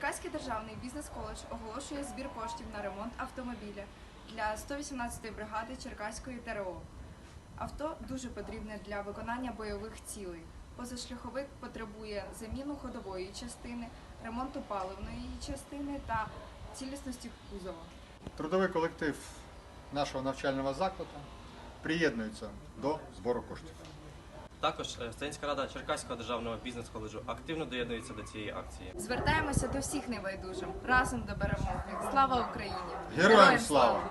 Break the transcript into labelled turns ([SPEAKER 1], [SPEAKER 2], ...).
[SPEAKER 1] Черкаський державний бізнес-коледж оголошує збір коштів на ремонт автомобіля для 118-ї бригади Черкаської ТРО. Авто дуже потрібне для виконання бойових цілей. Позашляховик потребує заміну ходової частини, ремонту паливної частини та цілісності кузова.
[SPEAKER 2] Трудовий колектив нашого навчального закладу приєднується до збору коштів.
[SPEAKER 3] Також Станська студентська рада Черкаського державного бізнес-коледжу активно доєднується до цієї акції.
[SPEAKER 1] Звертаємося до всіх небайдужим. Разом до перемоги. Слава Україні!
[SPEAKER 2] Героям слава!